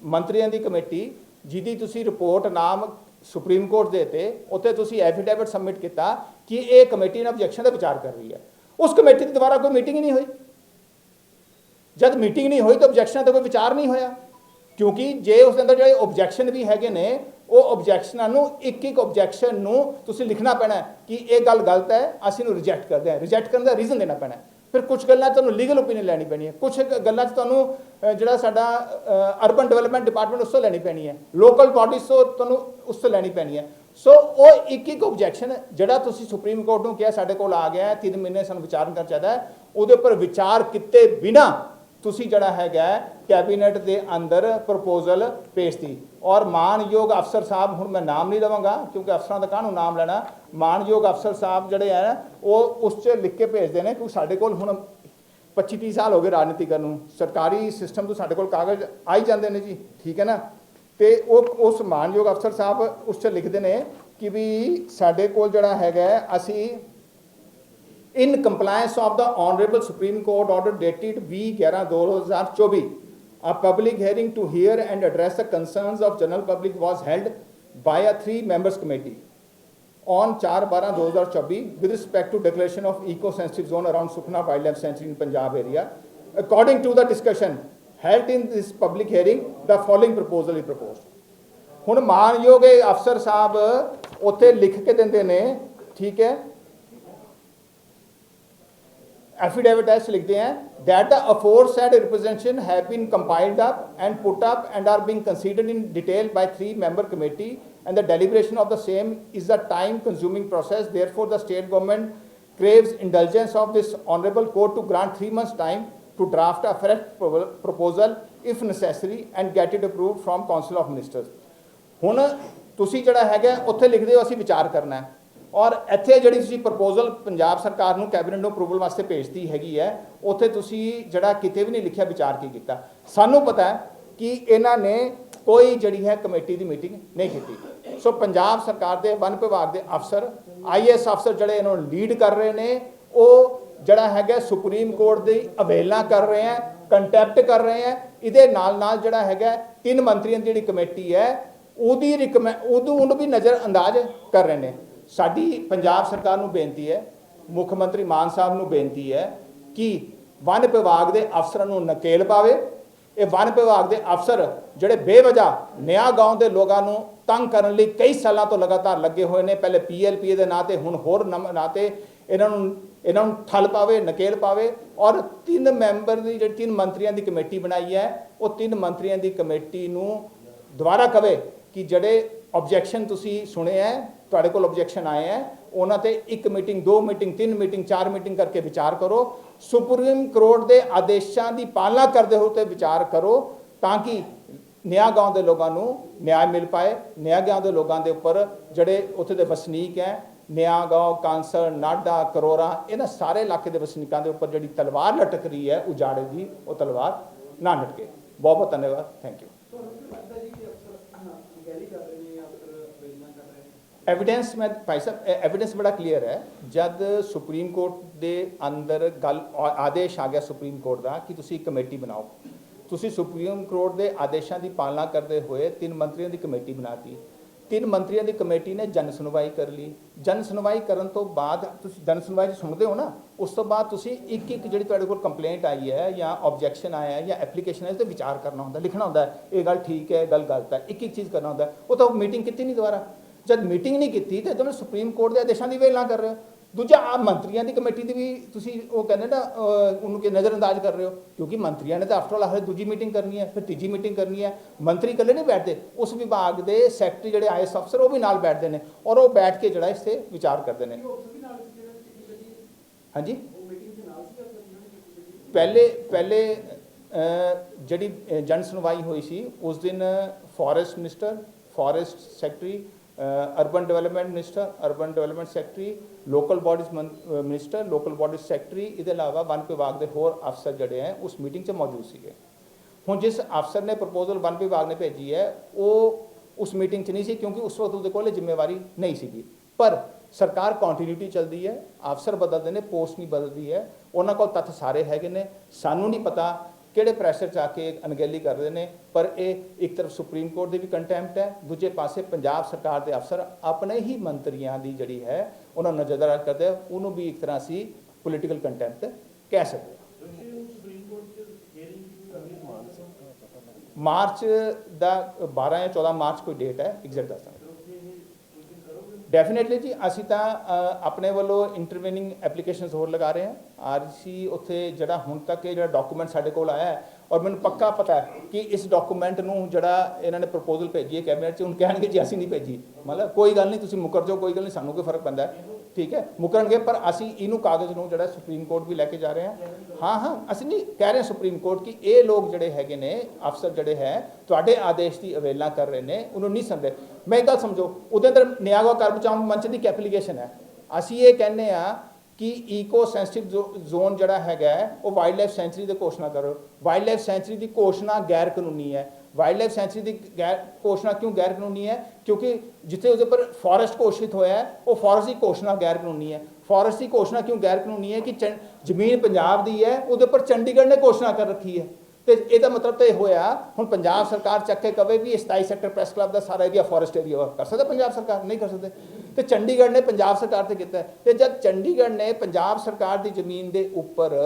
ਮੰਤਰੀਆਂ ਦੀ ਕਮੇਟੀ ਜਿਹਦੀ ਤੁਸੀਂ ਰਿਪੋਰਟ ਨਾਮ ਸੁਪਰੀਮ ਕੋਰਟ ਦੇ ਤੇ ਉੱਥੇ ਤੁਸੀਂ ਐਫੀਡੇਵਿਟ ਸਬਮਿਟ ਕੀਤਾ ਕਿ ਇਹ ਕਮੇਟੀ ਨਾਲ ਆਬਜੈਕਸ਼ਨ ਦਾ ਵਿਚਾਰ ਕਰ ਰਹੀ ਹੈ। ਉਸ ਕਮੇਟੀ ਦੀ ਦੁਬਾਰਾ ਕੋਈ ਮੀਟਿੰਗ ਹੀ ਨਹੀਂ ਹੋਈ। ਜਦ ਮੀਟਿੰਗ ਨਹੀਂ ਹੋਈ ਤਾਂ ਆਬਜੈਕਸ਼ਨ ਤੇ ਕੋਈ ਵਿਚਾਰ ਨਹੀਂ ਹੋਇਆ। ਕਿਉਂਕਿ ਜੇ ਉਸ ਦੇ ਅੰਦਰ ਜਿਹੜੇ ਆਬਜੈਕਸ਼ਨ ਵੀ ਹੈਗੇ ਨੇ, ਉਹ ਆਬਜੈਕਸ਼ਨਾਂ ਨੂੰ ਇੱਕ ਇੱਕ ਆਬਜੈਕਸ਼ਨ ਨੂੰ ਤੁਸੀਂ ਲਿਖਣਾ ਪੈਣਾ ਕਿ ਇਹ ਗੱਲ ਗਲਤ ਹੈ, ਅਸੀਂ ਨੂੰ ਰਿਜੈਕਟ ਕਰਦੇ ਹਾਂ। ਰਿਜੈਕਟ ਕਰਨ ਦਾ ਰੀਜ਼ਨ ਦੇਣਾ ਪੈਣਾ ਫਿਰ ਕੁਝ ਗੱਲਾਂ 'ਚ ਤੁਹਾਨੂੰ ਲੀਗਲ ਓਪੀਨੀਅਨ ਲੈਣੀ ਪੈਣੀ ਹੈ। ਕੁਝ ਗੱਲਾਂ 'ਚ ਤੁਹਾਨੂੰ ਜਿਹੜਾ ਸਾਡਾ ਅਰਬਨ ਡਿਵੈਲਪਮੈਂਟ ਡਿਪਾਰਟਮੈਂਟ ਉਸ ਤੋਂ ਲੈਣੀ ਪੈਣੀ ਹੈ। ਲੋਕਲ ਬਾਡੀਜ਼ ਤੋਂ ਤੁਹਾਨੂੰ ਉਸ ਤੋਂ ਲੈਣੀ ਪੈਣੀ ਹੈ। ਸੋ ਉਹ ਇੱਕ ਇੱਕ ਆਬਜੈਕਸ਼ਨ ਜਿਹੜਾ ਤੁਸੀਂ ਸੁਪਰੀਮ ਕੋਰਟ ਨੂੰ ਕਿਹਾ ਸਾਡੇ ਕੋਲ ਆ ਗਿਆ ਹੈ 3 ਮਹੀਨੇ ਸਾਨੂੰ ਵਿਚਾਰ ਕਰਨਾ ਚਾਹੀਦਾ ਹੈ, ਉਹਦੇ ਉੱਪਰ ਵਿਚਾਰ ਕੀਤੇ ਬਿਨਾ ਤੁਸੀਂ ਜਿਹੜਾ ਹੈਗਾ ਕੈਬਨਿਟ ਦੇ ਅੰਦਰ ਪ੍ਰਪੋਜ਼ਲ ਭੇਜਤੀ। ਔਰ ਮਾਨਯੋਗ ਅਫਸਰ ਸਾਹਿਬ, ਹੁਣ ਮੈਂ ਨਾਮ ਨਹੀਂ ਲਵਾਂਗਾ, ਕਿਉਂਕਿ ਅਫਸਰਾਂ ਦਾ ਕਾਹਨੂੰ ਨਾਮ ਲੈਣਾ? ਮਾਨਯੋਗ ਅਫਸਰ ਸਾਹਿਬ ਜਿਹੜੇ ਹੈ, ਉਹ ਉਸ 'ਚ ਲਿਖ ਕੇ ਭੇਜਦੇ ਨੇ, ਕਿਉਂਕਿ ਸਾਡੇ ਕੋਲ ਹੁਣ 25 30 ਸਾਲ ਹੋ ਗਏ ਰਾਜਨੀਤੀ ਕਰਨ ਨੂੰ। ਸਰਕਾਰੀ ਸਿਸਟਮ ਤੋਂ ਸਾਡੇ ਕੋਲ ਕਾਗਜ਼ ਆਈ ਜਾਂਦੇ ਨੇ ਜੀ, ਠੀਕ ਹੈ ਨਾ? ਤੇ ਉਹ ਉਸ ਮਾਨਯੋਗ ਅਫਸਰ ਸਾਹਿਬ ਉਸ 'ਚ ਲਿਖਦੇ ਨੇ ਕਿ ਵੀ ਸਾਡੇ ਕੋਲ ਜਿਹੜਾ ਹੈਗਾ ਅਸੀਂ in compliance of the Honorable Supreme Court order dated V11-2024, a public hearing to hear and address the concerns of general public was held by a three-members committee on 4-12-2024 with respect to declaration of eco-sensitive zone around Sukna Wildlife Sanctuary in Punjab area. According to the discussion held in this public hearing, the following proposal is proposed. ਹੁਣ ਮਾਨਯੋਗ ਇਹ ਅਫਸਰ ਸਾਹਿਬ ਉੱਥੇ ਲਿਖ ਕੇ ਦਿੰਦੇ ਨੇ ਠੀਕ ਹੈ affidavit as ਲਿਖਦੇ हैं that the aforesaid representation have been compiled up and put up and are being considered in detail by three member committee and the deliberation of the same is a time consuming process therefore the state government craves indulgence of this honorable court to grant three months time to draft a fresh pro- proposal if necessary and get it approved from council of ministers ਹੁਣ ਤੁਸੀਂ ਜਿਹੜਾ ਹੈਗਾ ਉੱਥੇ ਲਿਖਦੇ ਹੋ ਅਸੀਂ ਵਿਚਾਰ ਕਰਨਾ ਹੈ ਔਰ ਇੱਥੇ ਜਿਹੜੀ ਤੁਸੀਂ ਪ੍ਰਪੋਜ਼ਲ ਪੰਜਾਬ ਸਰਕਾਰ ਨੂੰ ਕੈਬਨਿਟ ਨੂੰ ਅਪਰੂਵਲ ਵਾਸਤੇ ਭੇਜਤੀ ਹੈਗੀ ਹੈ, ਉੱਥੇ ਤੁਸੀਂ ਜਿਹੜਾ ਕਿਤੇ ਵੀ ਨਹੀਂ ਲਿਖਿਆ ਵਿਚਾਰ ਕੀ ਕੀਤਾ। ਸਾਨੂੰ ਪਤਾ ਹੈ ਕਿ ਇਹਨਾਂ ਨੇ ਕੋਈ ਜਿਹੜੀ ਹੈ ਕਮੇਟੀ ਦੀ ਮੀਟਿੰਗ ਨਹੀਂ ਕੀਤੀ। ਸੋ ਪੰਜਾਬ ਸਰਕਾਰ ਦੇ ਵਨ ਵਿਭਾਗ ਦੇ ਅਫਸਰ ਆਈਐਸ ਅਫਸਰ ਜਿਹੜੇ ਇਹਨਾਂ ਨੂੰ ਲੀਡ ਕਰ ਰਹੇ ਨੇ, ਉਹ ਜਿਹੜਾ ਹੈਗਾ ਸੁਪਰੀਮ ਕੋਰਟ ਦੀ ਅਵੇਲਨਾ ਕਰ ਰਹੇ ਹੈ ਕੰਟੈਕਟ ਕਰ ਰਹੇ ਹੈ। ਇਹਦੇ ਨਾਲ ਨਾਲ ਜਿਹੜਾ ਹੈਗਾ ਤਿੰਨ ਮੰਤਰੀਆਂ ਦੀ ਜਿਹੜੀ ਕਮੇਟੀ ਹੈ, ਉਹਦੀ ਰਿਕਮੈ ਉਹਨੂੰ ਉਹਨੂੰ ਵੀ ਨਜ਼ਰ ਅੰਦਾਜ਼ ਕਰ ਰਹੇ ਨੇ। ਸਾਡੀ ਪੰਜਾਬ ਸਰਕਾਰ ਨੂੰ ਬੇਨਤੀ ਹੈ, ਮੁੱਖ ਮੰਤਰੀ ਮਾਨ ਸਾਹਿਬ ਨੂੰ ਬੇਨਤੀ ਹੈ ਕਿ ਵਨ ਵਿਭਾਗ ਦੇ ਅਫਸਰਾਂ ਨੂੰ ਨਕੇਲ ਪਾਵੇ। ਇਹ ਵਨ ਵਿਭਾਗ ਦੇ ਅਫਸਰ ਜਿਹੜੇ ਬੇਵਜ੍ਹਾ ਨਿਆ ਗਾਉਂ ਦੇ ਲੋਕਾਂ ਨੂੰ ਤੰਗ ਕਰਨ ਲਈ ਕਈ ਸਾਲਾਂ ਤੋਂ ਲਗਾਤਾਰ ਲੱਗੇ ਹੋਏ ਨੇ, ਪਹਿਲੇ ਪੀਐਲਪੀ ਦੇ ਨਾਂ ਤੇ ਹੁਣ ਹੋਰ ਨਾਂ ਤੇ ਇਹਨਾਂ ਨੂੰ ਇਹਨਾਂ ਨੂੰ ਠੱਲ ਪਾਵੇ, ਨਕੇਲ ਪਾਵੇ ਔਰ ਤਿੰਨ ਮੈਂਬਰ ਦੀ ਜਿਹੜੀ ਤਿੰਨ ਮੰਤਰੀਆਂ ਦੀ ਕਮੇਟੀ ਬਣਾਈ ਹੈ, ਉਹ ਤਿੰਨ ਮੰਤਰੀਆਂ ਦੀ ਕਮੇਟੀ ਨੂੰ ਦੁਬਾਰਾ ਕਵੇ ਕਿ ਜਿਹੜੇ ਆਬਜੈਕਸ਼ਨ ਤੁਸੀਂ ਸੁਣੇ ਹੈ ਤੁਹਾਡੇ ਕੋਲ ਆਬਜੈਕਸ਼ਨ ਆਏ ਹੈ, ਉਹਨਾਂ ਤੇ ਇੱਕ ਮੀਟਿੰਗ ਦੋ ਮੀਟਿੰਗ ਤਿੰਨ ਮੀਟਿੰਗ ਚਾਰ ਮੀਟਿੰਗ ਕਰਕੇ ਵਿਚਾਰ ਕਰੋ। ਸੁਪਰੀਮ ਕੋਰਟ ਦੇ ਆਦੇਸ਼ਾਂ ਦੀ ਪਾਲਣਾ ਕਰਦੇ ਹੋਏ ਤੇ ਵਿਚਾਰ ਕਰੋ, ਤਾਂ ਕਿ ਨਿਆਂ ਗਾਉਂ ਦੇ ਲੋਕਾਂ ਨੂੰ ਨਿਆਂ ਮਿਲ ਪਾਏ। ਨਿਆਂ ਗਾਉਂ ਦੇ ਲੋਕਾਂ ਦੇ ਉੱਪਰ ਜਿਹੜੇ ਉੱਥੇ ਦੇ ਵਸਨੀਕ ਹੈ, ਨਿਆਂ ਗਾਉਂ ਕਾਂਸਰ ਨਾਡਾ ਕਰੋਰਾ ਇਹਨਾਂ ਸਾਰੇ ਇਲਾਕੇ ਦੇ ਵਸਨੀਕਾਂ ਦੇ ਉੱਪਰ ਜਿਹੜੀ ਤਲਵਾਰ ਲਟਕ ਰਹੀ ਹੈ, ਉਜਾੜੇ ਦੀ ਉਹ ਤਲਵਾਰ ਨਾ ਲਟਕੇ। ਬਹੁਤ ਬਹੁਤ ਧੰਨਵਾਦ ਥੈਂਕ ਯੂ ਤੁਹਾਨੂੰ ਲੱਗਦਾ ਜੀ ਕਿ ਅਫਸਰ ਗੈਲੀ ਕਰ ਰਹੇ ਨੇ ਜਾਂ ਫਿਰ ਵੇਲਣਾ ਕਰ ਰਹੇ ਨੇ ਐਵੀਡੈਂਸ ਮੈਂ ਭਾਈ ਸਾਹਿਬ ਐਵੀਡੈਂਸ ਬੜਾ ਕਲੀਅਰ ਹੈ। ਜਦ ਸੁਪਰੀਮ ਕੋਰਟ ਦੇ ਅੰਦਰ ਗੱਲ ਆ- ਆਦੇਸ਼ ਆ ਗਿਆ ਸੁਪਰੀਮ ਕੋਰਟ ਦਾ ਕਿ ਤੁਸੀਂ ਇੱਕ ਕਮੇਟੀ ਬਣਾਓ। ਤੁਸੀਂ ਸੁਪਰੀਮ ਕੋਰਟ ਦੇ ਆਦੇਸ਼ਾਂ ਦੀ ਪਾਲਣਾ ਕਰਦੇ ਹੋਏ ਤਿੰਨ ਮੰਤਰੀਆਂ ਦੀ ਕਮੇਟੀ ਬਣਾਤੀ। ਤਿੰਨ ਮੰਤਰੀਆਂ ਦੀ ਕਮੇਟੀ ਨੇ ਜਨ ਸੁਣਵਾਈ ਕਰ ਲਈ। ਜਨ ਸੁਣਵਾਈ ਕਰਨ ਤੋਂ ਬਾਅਦ ਤੁਸੀਂ, ਜਨ ਸੁਣਵਾਈ 'ਚ ਸੁਣਦੇ ਹੋ ਨਾ? ਉਸ ਤੋਂ ਬਾਅਦ ਤੁਸੀਂ ਇੱਕ ਇੱਕ ਜਿਹੜੀ ਤੁਹਾਡੇ ਕੋਲ ਕੰਪਲੇਂਟ ਆਈ ਹੈ ਜਾਂ ਆਬਜੈਕਸ਼ਨ ਆਇਆ ਹੈ ਜਾਂ ਐਪਲੀਕੇਸ਼ਨ ਹੈ ਉਸ ਤੇ ਵਿਚਾਰ ਕਰਨਾ ਹੁੰਦਾ, ਲਿਖਣਾ ਹੁੰਦਾ, ਇਹ ਗੱਲ ਠੀਕ ਹੈ, ਇਹ ਗੱਲ ਗਲਤ ਹੈ ਇੱਕ ਇੱਕ ਚੀਜ਼ ਕਰਨਾ ਹੁੰਦਾ। ਉਹ ਤਾਂ ਮੀਟਿੰਗ ਕੀਤੀ ਨਹੀਂ ਦੁਬਾਰਾ। ਜਦ ਮੀਟਿੰਗ ਨਹੀਂ ਕੀਤੀ ਤੇ ਤੁਸੀਂ ਸੁਪਰੀਮ ਕੋਰਟ ਦੇ ਆਦੇਸ਼ਾਂ ਦੀ ਵੇਲਣਾ ਕਰ ਰਹੇ ਹੋ। ਦੂਜਾ ਆ ਮੰਤਰੀਆਂ ਦੀ ਕਮੇਟੀ ਦੀ ਵੀ ਤੁਸੀਂ ਉਹ ਕਹਿੰਦੇ ਨਾ ਉਹਨੂੰ ਕਿ ਨਜ਼ਰਅੰਦਾਜ਼ ਕਰ ਰਹੇ ਹੋ, ਕਿਉਂਕਿ ਮੰਤਰੀਆਂ ਨੇ ਤਾਂ ਆਫਟਰ ਆਲ ਹਰੇ ਦੂਜੀ ਮੀਟਿੰਗ ਕਰਨੀ ਹੈ, ਫਿਰ ਤੀਜੀ ਮੀਟਿੰਗ ਕਰਨੀ ਹੈ, ਮੰਤਰੀ ਇਕੱਲੇ ਨਹੀਂ ਬੈਠਦੇ, ਉਸ ਵਿਭਾਗ ਦੇ ਸੈਕਟਰੀ ਜਿਹੜੇ ਆਈਐਸ ਅਫਸਰ ਉਹ ਵੀ ਨਾਲ ਬੈਠਦੇ ਨੇ ਔਰ ਉਹ ਬੈਠ ਕੇ ਜਿਹੜਾ ਇਸ ਤੇ ਵਿਚਾਰ ਕਰਦੇ ਨੇ। ਹਾਂਜੀ? ਪਹਿਲੇ ਪਹਿਲੇ ਜਿਹੜੀ ਜਨ ਸੁਣਵਾਈ ਹੋਈ ਸੀ, ਉਸ ਦਿਨ forest minister forest secretary urban development minister urban development secretary local bodies minister local bodies secretary ਇਹਦੇ ਇਲਾਵਾ ਵਨ ਵਿਭਾਗ ਦੇ ਹੋਰ ਅਫਸਰ ਜਿਹੜੇ ਹੈ ਉਸ ਮੀਟਿੰਗ 'ਚ ਮੌਜੂਦ ਸੀਗੇ ਹੁਣ ਜਿਸ ਅਫਸਰ ਨੇ ਪ੍ਰਪੋਜ਼ਲ ਵਨ ਵਿਭਾਗ ਨੇ ਭੇਜੀ ਹੈ ਉਹ ਉਸ ਮੀਟਿੰਗ 'ਚ ਨਹੀਂ ਸੀ ਕਿਉਂਕਿ ਉਸ ਵਕਤ ਉਹਦੇ ਕੋਲ ਜ਼ਿੰਮੇਵਾਰੀ ਨਹੀਂ ਸੀਗੀ ਪਰ ਸਰਕਾਰ ਕੰਟੀਨਿਊਟੀ ਚੱਲਦੀ ਹੈ ਅਫਸਰ ਬਦਲਦੇ ਨੇ ਪੋਸਟ ਨਹੀਂ ਬਦਲਦੀ ਹੈ ਉਹਨਾਂ ਕੋਲ ਤੱਥ ਸਾਰੇ ਹੈਗੇ ਨੇ ਸਾਨੂੰ ਨਹੀਂ ਪਤਾ ਕਿਹੜੇ ਪ੍ਰੈਸ਼ਰ 'ਚ ਆ ਕੇ ਅਣਗਹਿਲੀ ਕਰਦੇ ਨੇ, ਪਰ ਇਹ ਇੱਕ ਤਰਫ ਸੁਪਰੀਮ ਕੋਰਟ ਦੀ ਵੀ ਕੰਟੈਂਪਟ ਹੈ, ਦੂਜੇ ਪਾਸੇ ਪੰਜਾਬ ਸਰਕਾਰ ਦੇ ਅਫਸਰ ਆਪਣੇ ਹੀ ਮੰਤਰੀਆਂ ਦੀ ਜਿਹੜੀ ਹੈ, ਉਹਨਾਂ ਨੂੰ ਨਜ਼ਰਅੰਦਾਜ਼ ਕਰਦੇ ਉਹਨੂੰ ਵੀ ਇੱਕ ਤਰ੍ਹਾਂ ਅਸੀਂ ਪੋਲੀਟੀਕਲ ਕੰਟੈਂਪਟ ਕਹਿ ਸਕਦੇ ਹਾਂ। ਮਾਰਚ ਦਾ 12 ਜਾਂ 14 ਮਾਰਚ ਕੋਈ ਡੇਟ ਹੈ ਐਗਜ਼ੈਕਟ ਦੱਸ ਦਾਂਗਾ। ਡੈਫੀਨਿਟਲੀ ਜੀ, ਅਸੀਂ ਤਾਂ ਆਪਣੇ ਵੱਲੋਂ ਇੰਟਰਵੈਨਿੰਗ ਐਪਲੀਕੇਸ਼ਨਸ ਹੋਰ ਲਗਾ ਰਹੇ ਹਾਂ। ਆਰਸੀ ਉੱਥੇ ਜਿਹੜਾ ਹੁਣ ਤੱਕ ਇਹ ਜਿਹੜਾ ਡਾਕੂਮੈਂਟ ਸਾਡੇ ਕੋਲ ਆਇਆ ਹੈ, ਔਰ ਮੈਨੂੰ ਪੱਕਾ ਪਤਾ ਹੈ ਕਿ ਇਸ ਡਾਕੂਮੈਂਟ ਨੂੰ ਜਿਹੜਾ ਇਹਨਾਂ ਨੇ ਪ੍ਰਪੋਜ਼ਲ ਭੇਜੀ ਹੈ ਕੈਬਨਿਟ 'ਚ ਹੁਣ ਕਹਿਣਗੇ ਜੀ ਅਸੀਂ ਨਹੀਂ ਭੇਜੀ। ਮਤਲਬ ਕੋਈ ਗੱਲ ਨਹੀਂ, ਤੁਸੀਂ ਮੁਕਰ ਜਾਓ, ਕੋਈ ਗੱਲ ਨਹੀਂ, ਸਾਨੂੰ ਕੋਈ ਫ਼ਰਕ ਪੈਂਦਾ ਠੀਕ ਹੈ, ਮੁਕਰਨਗੇ, ਪਰ ਅਸੀਂ ਇਹਨੂੰ ਕਾਗਜ਼ ਨੂੰ ਜਿਹੜਾ ਸੁਪਰੀਮ ਕੋਰਟ ਵੀ ਲੈ ਕੇ ਜਾ ਰਹੇ ਹਾਂ। ਹਾਂ ਹਾਂ, ਅਸੀਂ ਨਹੀਂ ਕਹਿ ਰਹੇ ਸੁਪਰੀਮ ਕੋਰਟ ਕਿ ਇਹ ਲੋਕ ਜਿਹੜੇ ਹੈਗੇ ਨੇ, ਅਫਸਰ ਜਿਹੜੇ ਹੈ, ਤੁਹਾਡੇ ਆਦੇਸ਼ ਦੀ ਅਵੇਲਨਾ ਕਰ ਰਹੇ ਨੇ, ਉਹਨੂੰ ਨਹੀਂ ਸਮਝਦੇ। ਮੈਂ ਇੱਕ ਗੱਲ ਸਮਝੋ, ਉਹਦੇ ਅੰਦਰ ਨਿਆਗੋ ਕਰ ਬਚਾਓ ਮੰਚ ਦੀ ਐਪਲੀਕੇਸ਼ਨ ਹੈ। ਅਸੀਂ ਇਹ ਕਹਿੰਦੇ ਆ ਕਿ ਈਕੋ ਸੈਂਸਿਟਿਵ ਜ਼ੋਨ ਜਿਹੜਾ ਹੈਗਾ ਉਹ ਵਾਈਲਡ ਲਾਈਫ ਸੈਂਚੁਰੀ ਦੀ ਘੋਸ਼ਣਾ ਕਰੋ। ਵਾਈਲਡ ਲਾਈਫ ਸੈਂਚੁਰੀ ਦੀ ਘੋਸ਼ਣਾ ਗੈਰ ਕਾਨੂੰਨੀ ਹੈ। ਵਾਈਲਡ ਲਾਈਫ ਸੈਂਚੁਰੀ ਦੀ ਗੈਰ ਘੋਸ਼ਣਾ ਕਿਉਂ ਗੈਰ ਕਾਨੂੰਨੀ ਹੈ? ਕਿਉਂਕਿ ਜਿੱਥੇ ਉਹਦੇ ਉੱਪਰ ਫੋਰੈਸਟ ਘੋਸ਼ਿਤ ਹੋਇਆ ਹੈ, ਉਹ ਫੋਰੈਸਟ ਦੀ ਘੋਸ਼ਣਾ ਗੈਰ ਕਾਨੂੰਨੀ ਹੈ। ਫੋਰੈਸਟ ਦੀ ਘੋਸ਼ਣਾ ਕਿਉਂ ਗੈਰ ਕਾਨੂੰਨੀ ਹੈ? ਕਿ ਜ਼ਮੀਨ ਪੰਜਾਬ ਦੀ ਹੈ, ਉਹਦੇ ਉੱਪਰ ਚੰਡੀਗੜ੍ਹ ਨੇ ਘੋਸ਼ਣਾ ਕਰ ਰੱਖੀ ਹੈ। ਤੇ ਇਹਦਾ ਮਤਲਬ ਤਾਂ ਇਹ ਹੋਇਆ, ਹੁਣ ਪੰਜਾਬ ਸਰਕਾਰ ਚੱਕ ਕੇ ਕਵੇ ਵੀ ਇਹ 27 ਸੈਕਟਰ ਪ੍ਰੈਸ ਕਲੱਬ ਦਾ ਸਾਰਾ ਏਰੀਆ ਫੋਰੈਸਟ ਏਰੀਆ ਕਰ ਸਕਦਾ ਪੰਜਾਬ ਸਰਕਾਰ? ਨਹੀਂ ਕਰ ਸਕਦੇ। ਤੇ ਚੰਡੀਗੜ੍ਹ ਨੇ ਪੰਜਾਬ ਸਰਕਾਰ ਤੇ ਕੀਤਾ। ਹੈ। ਤੇ ਜਦ ਚੰਡੀਗੜ੍ਹ ਨੇ ਪੰਜਾਬ ਸਰਕਾਰ ਦੀ ਜ਼ਮੀਨ ਦੇ ਉੱਪਰ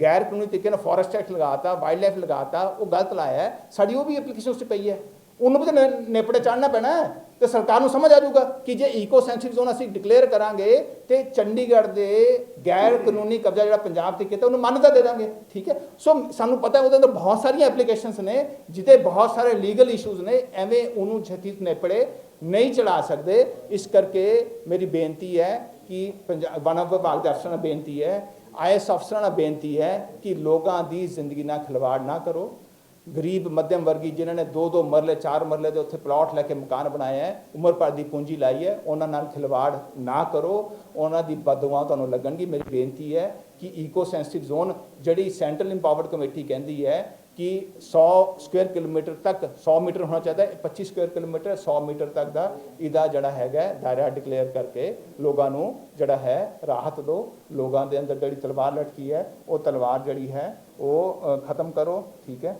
ਗੈਰ ਕਾਨੂੰਨੀ ਤਰੀਕੇ ਨਾਲ ਫੋਰੈਸਟ ਐਕਟ ਲਗਾਤਾ ਵਾਈਲਡ ਲਾਈਫ ਲਗਾਤਾ, ਉਹ ਗਲਤ ਲਾਇਆ ਸਾਡੀ ਉਹ ਵੀ ਐਪਲੀਕੇਸ਼ਨ ਉਸ 'ਚ ਪਈ ਹੈ। ਉਹਨੂੰ ਵੀ ਤਾਂ ਨੇ- ਨੇਪੜੇ ਚਾੜਨਾ ਪੈਣਾ ਹੈ। ਤੇ ਸਰਕਾਰ ਨੂੰ ਸਮਝ ਆ ਜਾਊਗਾ ਕਿ ਜੇ ਈਕੋ ਸੈਂਸਿਟਿਵ ਜ਼ੋਨ ਅਸੀਂ ਡਿਕਲੇਅਰ ਕਰਾਂਗੇ ਤੇ ਚੰਡੀਗੜ੍ਹ ਦੇ ਗੈਰ ਕਾਨੂੰਨੀ ਕਬਜ਼ਾ ਜਿਹੜਾ ਪੰਜਾਬ ਤੇ ਕੀਤਾ, ਉਹਨੂੰ ਮਾਨਤਾ ਦੇ ਦਾਂਗੇ। ਠੀਕ ਹੈ? ਸੋ ਸਾਨੂੰ ਪਤਾ ਹੈ ਉਹਦੇ ਅੰਦਰ ਬਹੁਤ ਸਾਰੀਆਂ ਐਪਲੀਕੇਸ਼ਨਸ ਨੇ ਜਿੱਤੇ ਬਹੁਤ ਸਾਰੇ ਲੀਗਲ ਇਸ਼ੂਜ਼ ਨੇ, ਐਵੇਂ ਉਹਨੂੰ ਛੇਤੀ ਨੇਪੜੇ ਨਹੀਂ ਚੜਾ ਸਕਦੇ। ਇਸ ਕਰਕੇ ਮੇਰੀ ਬੇਨਤੀ ਹੈ ਕਿ ਪੰਜਾਬ ਵਨ ਵਿਭਾਗ ਦੇ ਅਫਸਰਾਂ ਨੂੰ ਬੇਨਤੀ ਹੈ ਆਈਐਸ ਅਫਸਰਾਂ ਨੂੰ ਬੇਨਤੀ ਹੈ ਕਿ ਲੋਕਾਂ ਦੀ ਜ਼ਿੰਦਗੀ ਨਾਲ ਖਿਲਵਾੜ ਨਾ ਕਰੋ। ਗਰੀਬ ਮੱਧਮ ਵਰਗੀ ਜਿਨ੍ਹਾਂ ਨੇ ਦੋ ਦੋ ਮਰਲੇ ਚਾਰ ਮਰਲੇ ਦੇ ਉੱਥੇ ਪਲਾਟ ਲੈ ਕੇ ਮਕਾਨ ਬਣਾਏ ਹੈ ਉਮਰ ਭਰ ਦੀ ਪੂੰਜੀ ਲਾਈ ਹੈ ਉਹਨਾਂ ਨਾਲ ਖਿਲਵਾੜ ਨਾ ਕਰੋ ਉਹਨਾਂ ਦੀ ਬਦਦੁਆ ਤੁਹਾਨੂੰ ਲੱਗਣਗੀ ਮੇਰੀ ਬੇਨਤੀ ਹੈ ਕਿ ਈਕੋ ਸੈਂਸਿਟਿਵ ਜ਼ੋਨ ਜਿਹੜੀ ਸੈਂਟਰਲ ਇੰਪਾਵਰਡ ਕਮੇਟੀ ਕਹਿੰਦੀ ਹੈ ਕਿ 100 ਸਕੁਅਰ ਕਿਲੋਮੀਟਰ ਤੱਕ 100 ਮੀਟਰ ਹੋਣਾ ਚਾਹੀਦਾ ਹੈ 25 ਸਕੁਅਰ ਕਿਲੋਮੀਟਰ 100 ਮੀਟਰ ਤੱਕ ਦਾ ਇਹਦਾ ਜਿਹੜਾ ਹੈਗਾ ਦਾਇਰਾ ਡਿਕਲੇਅਰ ਕਰਕੇ ਲੋਕਾਂ ਨੂੰ ਜਿਹੜਾ ਹੈ ਰਾਹਤ ਦਿਓ ਲੋਕਾਂ ਦੇ ਅੰਦਰ ਜਿਹੜੀ ਤਲਵਾਰ ਲਟਕੀ ਹੈ ਉਹ ਤਲਵਾਰ ਜਿਹੜੀ ਹੈ ਉਹ ਖਤਮ ਕਰੋ ਠੀਕ ਹੈ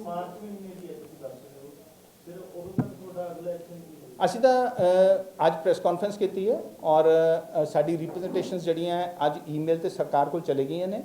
ਮਾਰਚ ਮਹੀਨੇ ਦੀ ਹੈ ਤੁਸੀਂ ਦੱਸ ਰਹੇ ਹੋ ਫਿਰ ਉਦੋਂ ਤੱਕ ਤੁਹਾਡਾ ਅਗਲਾ ਐਕਸ਼ਨ ਕੀ ਹੋਊਗਾ? ਅਸੀਂ ਤਾਂ ਅੱਜ ਪ੍ਰੈਸ ਕਾਨਫਰੰਸ ਕੀਤੀ ਹੈ ਔਰ ਸਾਡੀ ਰਿਪਰੈਜ਼ੈਂਟੇਸ਼ਨਸ ਜਿਹੜੀਆਂ ਅੱਜ ਈਮੇਲ ਤੇ ਸਰਕਾਰ ਕੋਲ ਚਲੇ ਗਈਆਂ ਨੇ।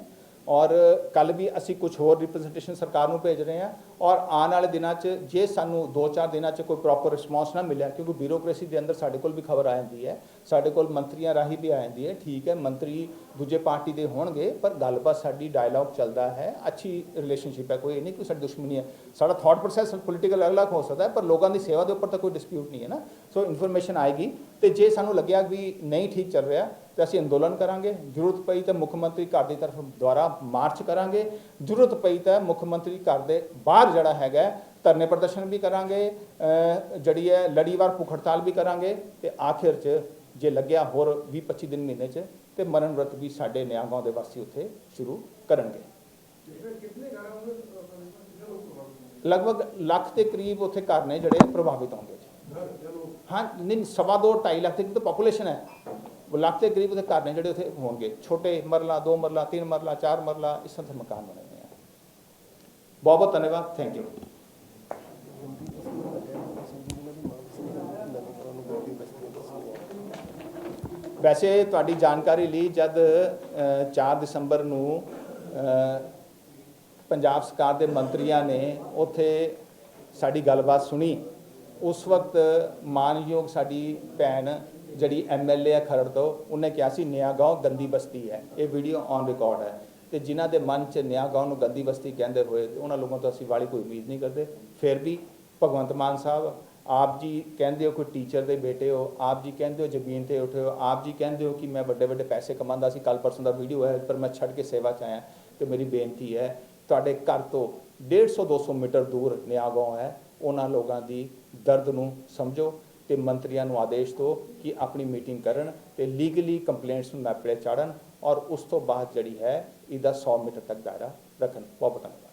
ਔਰ ਕੱਲ ਵੀ ਅਸੀਂ ਕੁਝ ਹੋਰ ਰਿਪਰੈਜ਼ੈਂਟੇਸ਼ਨ ਸਰਕਾਰ ਨੂੰ ਭੇਜ ਰਹੇ ਹਾਂ ਔਰ ਆਉਣ ਵਾਲੇ ਦਿਨਾਂ 'ਚ ਜੇ ਸਾਨੂੰ 2-4 ਦਿਨਾਂ 'ਚ ਕੋਈ ਪ੍ਰੋਪਰ ਰਿਸਪੌਂਸ ਨਾ ਮਿਲਿਆ, ਕਿਉਂਕਿ ਬਿਊਰੋਕ੍ਰੇਸੀ ਦੇ ਅੰਦਰ ਸਾਡੇ ਕੋਲ ਵੀ ਖਬਰ ਆ ਜਾਂਦੀ ਹੈ, ਸਾਡੇ ਕੋਲ ਮੰਤਰੀਆਂ ਰਾਹੀਂ ਵੀ ਆ ਜਾਂਦੀ ਹੈ, ਠੀਕ ਹੈ, ਮੰਤਰੀ ਦੂਜੇ ਪਾਰਟੀ ਦੇ ਹੋਣਗੇ, ਪਰ ਗੱਲਬਾਤ ਸਾਡੀ ਡਾਇਲੌਗ ਚੱਲਦਾ ਹੈ, ਅੱਛੀ ਰਿਲੇਸ਼ਨਸ਼ਿਪ ਹੈ, ਕੋਈ ਇਹ ਨਹੀਂ ਕੋਈ ਸਾਡੀ ਦੁਸ਼ਮਣੀ ਹੈ। ਸਾਡਾ ਥਾਟ ਪ੍ਰੋਸੈਸ ਪੋਲੀਟੀਕਲ ਅਲੱਗ ਹੋ ਸਕਦਾ ਹੈ, ਪਰ ਲੋਕਾਂ ਦੀ ਸੇਵਾ ਦੇ ਉੱਪਰ ਤਾਂ ਕੋਈ ਡਿਸਪਿਊਟ ਨਹੀਂ ਹੈ ਨਾ। ਸੋ ਇਨਫੋਰਮੇਸ਼ਨ ਆਏਗੀ ਤੇ ਜੇ ਸਾਨੂੰ ਲੱਗਿਆ ਵੀ ਨਹੀਂ ਠੀਕ ਚੱਲ ਰਿਹਾ ਤੇ ਅਸੀਂ ਅੰਦੋਲਨ ਕਰਾਂਗੇ। ਜ਼ਰੂਰਤ ਪਈ ਤਾਂ ਮੁੱਖ ਮੰਤਰੀ ਘਰ ਦੀ ਤਰਫ ਦੁਆਰਾ ਮਾਰਚ ਕਰਾਂਗੇ। ਜ਼ਰੂਰਤ ਪਈ ਤਾਂ ਮੁੱਖ ਮੰਤਰੀ ਘਰ ਦੇ ਬਾਹਰ ਜਿਹੜਾ ਹੈਗਾ, ਧਰਨੇ ਪ੍ਰਦਰਸ਼ਨ ਵੀ ਕਰਾਂਗੇ ਜਿਹੜੀ ਹੈ ਲੜੀਵਾਰ ਭੁੱਖ ਹੜਤਾਲ ਵੀ ਕਰਾਂਗੇ ਤੇ ਆਖਿਰ 'ਚ ਜੇ ਲੱਗਿਆ ਹੋਰ 20 25 ਦਿਨ ਮਹੀਨੇ 'ਚ ਤੇ ਮਰਨ ਵਰਤ ਵੀ ਸਾਡੇ ਨਿਆਂ ਦੇ ਵਾਸੀ ਉੱਥੇ ਸ਼ੁਰੂ ਕਰਨਗੇ। ਲਗਭਗ ਲੱਖ ਦੇ ਕਰੀਬ ਉੱਥੇ ਘਰ ਨੇ ਜਿਹੜੇ ਪ੍ਰਭਾਵਿਤ ਹੋਣਗੇ। ਹਾਂ, ਨਹੀਂ, ਸਵਾ ਦੋ, ਢਾਈ ਲੱਖ ਤੱਕ ਤਾਂ ਪੋਪੂਲੇਸ਼ਨ ਹੈ। ਲੱਖ ਦੇ ਕਰੀਬ ਉਹਦੇ ਘਰ ਨੇ ਜਿਹੜੇ ਉੱਥੇ ਹੋਣਗੇ ਛੋਟੇ ਮਰਲਾ ਦੋ ਮਰਲਾ ਤਿੰਨ ਮਰਲਾ ਚਾਰ ਮਰਲਾ ਇਸ ਤਰ੍ਹਾਂ ਦੇ ਮਕਾਨ ਬਣੇ ਹੋਏ ਆ। ਬਹੁਤ ਬਹੁਤ ਧੰਨਵਾਦ ਥੈਂਕ ਯੂ ਵੈਸੇ ਤੁਹਾਡੀ ਜਾਣਕਾਰੀ ਲਈ ਜਦ ਅ, 4 ਦਸੰਬਰ ਨੂੰ ਪੰਜਾਬ ਸਰਕਾਰ ਦੇ ਮੰਤਰੀਆਂ ਨੇ ਉੱਥੇ ਸਾਡੀ ਗੱਲਬਾਤ ਸੁਣੀ ਉਸ ਵਕਤ ਮਾਨਯੋਗ ਸਾਡੀ ਭੈਣ ਜਿਹੜੀ ਐਮਐਲਏ ਆ ਖਰੜ ਤੋਂ, ਉਹਨੇ ਕਿਹਾ ਸੀ, ਨਿਆ گاؤں ਗੰਦੀ ਬਸਤੀ ਹੈ। ਇਹ ਵੀਡੀਓ ਔਨ ਰਿਕਾਰਡ ਹੈ। ਤੇ ਜਿਨ੍ਹਾਂ ਦੇ ਮਨ 'ਚ ਨਿਆ گاؤں ਨੂੰ ਗੰਦੀ ਬਸਤੀ ਕਹਿੰਦੇ ਹੋਏ ਉਹਨਾਂ ਲੋਕਾਂ ਤੋਂ ਅਸੀਂ ਵਾਲੀ ਕੋਈ ਉਮੀਦ ਨਹੀਂ ਕਰਦੇ। ਫਿਰ ਵੀ ਭਗਵੰਤ ਮਾਨ ਸਾਹਿਬ, ਆਪ ਜੀ ਕਹਿੰਦੇ ਹੋ ਕੋਈ ਟੀਚਰ ਦੇ ਬੇਟੇ ਹੋ, ਆਪ ਜੀ ਕਹਿੰਦੇ ਹੋ ਜ਼ਮੀਨ ਤੇ ਉੱਠੇ ਹੋ, ਆਪ ਜੀ ਕਹਿੰਦੇ ਹੋ ਕਿ ਮੈਂ ਵੱਡੇ ਵੱਡੇ ਪੈਸੇ ਕਮਾਉਂਦਾ ਸੀ ਕੱਲ ਪਰਸੋਂ ਦਾ ਵੀਡੀਓ ਹੈ, ਪਰ ਮੈਂ ਛੱਡ ਕੇ ਸੇਵਾ 'ਚ ਆਇਆ। ਤੇ ਮੇਰੀ ਬੇਨਤੀ ਹੈ, ਤੁਹਾਡੇ ਘਰ ਤੋਂ 150 200 ਮੀਟਰ ਦੂਰ ਨਿਆਗੋਂ ਹੈ, ਉਹਨਾਂ ਲੋਕਾਂ ਦੀ ਦਰਦ ਨੂੰ ਸਮਝੋ। ਤੇ ਮੰਤਰੀਆਂ ਨੂੰ ਆਦੇਸ਼ ਦਿਓ ਕਿ ਆਪਣੀ ਮੀਟਿੰਗ ਕਰਨ ਤੇ ਲੀਗਲੀ ਕੰਪਲੇਂਟਸ ਨੂੰ ਨਾਪੜੇ ਚਾੜਨ ਔਰ ਉਸ ਤੋਂ ਬਾਅਦ ਜਿਹੜੀ ਹੈ, ਇਹਦਾ 100 ਮੀਟਰ ਤੱਕ ਦਾਇਰਾ ਰੱਖਣ। ਬਹੁਤ ਬਹੁਤ ਧੰਨਵਾਦ।